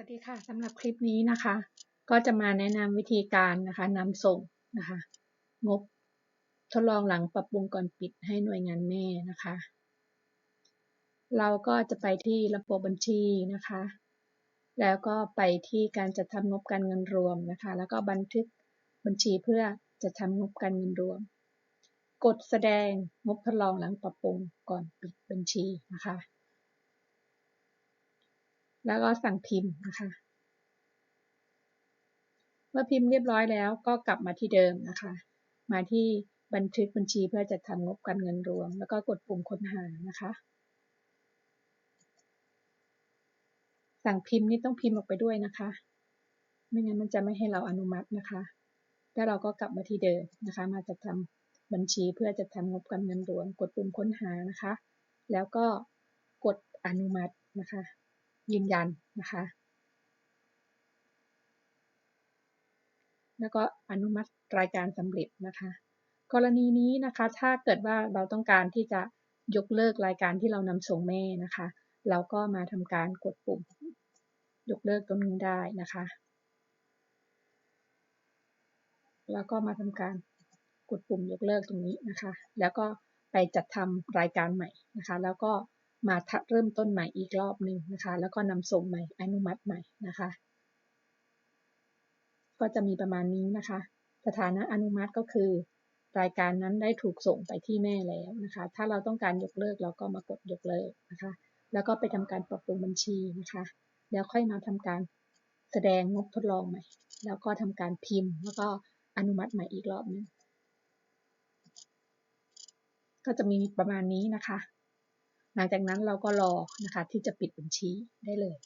สวัสดีค่ะสำหรับคลิปนี้นะคะ ก็จะมาแนะนำวิธีการนะคะนำส่งนะคะ งบทดลองหลังปรับปรุงก่อนปิดให้หน่วยงานแม่นะคะ เราก็จะไปที่ระบบบัญชีนะคะ แล้วก็ไปที่การจัดทำงบการเงินรวมนะคะ แล้วก็บันทึกบัญชีเพื่อจะทำงบการเงินรวม กดแสดงงบทดลองหลังปรับปรุงก่อนปิดบัญชีนะคะ แล้วก็สั่งพิมพ์นะคะ เมื่อพิมพ์เรียบร้อยแล้วก็กลับมาที่เดิมนะคะ มาที่บันทึกบัญชีเพื่อจะทำงบการเงินรวม แล้วก็กดปุ่มค้นหานะคะ สั่งพิมพ์นี่ต้องพิมพ์ออกไปด้วยนะคะ ไม่งั้นมันจะไม่ให้เราอนุมัตินะคะ แล้วเราก็กลับมาที่เดิมนะคะ มาจะทำบัญชีเพื่อจะทำงบการเงินรวม กดปุ่มค้นหานะคะ แล้วก็กดอนุมัตินะคะ ยืนยันนะคะแล้วก็อนุมัติรายการสำเร็จนะคะ กรณีนี้นะคะ ถ้าเกิดว่าเราต้องการที่จะยกเลิกรายการที่เรานำส่งแม่นะคะ เราก็มาทำการกดปุ่ม ยกเลิกตรงนี้ได้นะคะ แล้วก็มาทำการกดปุ่มยกเลิกตรงนี้นะคะ แล้วก็ไปจัดทำรายการใหม่นะคะ แล้วก็ มาเริ่มต้นใหม่อีกรอบหนึ่งนะคะ แล้วก็นำส่งใหม่อนุมัติใหม่นะคะ ก็จะมีประมาณนี้นะคะ สถานะอนุมัติก็คือ รายการนั้นได้ถูกส่งไปที่แม่แล้วนะคะ ถ้าเราต้องการยกเลิกเราก็มากดยกเลิกนะคะ แล้วก็ไปทำการปรับปรุงบัญชีนะคะ แล้วค่อยมาทำการแสดงงบทดลองใหม่ แล้วก็ทำการพิมพ์ แล้วก็อนุมัติใหม่อีกรอบนึงก็จะมีประมาณนี้นะคะ หลังจากนั้นเราก็รอนะคะที่จะปิดบัญชีได้เลย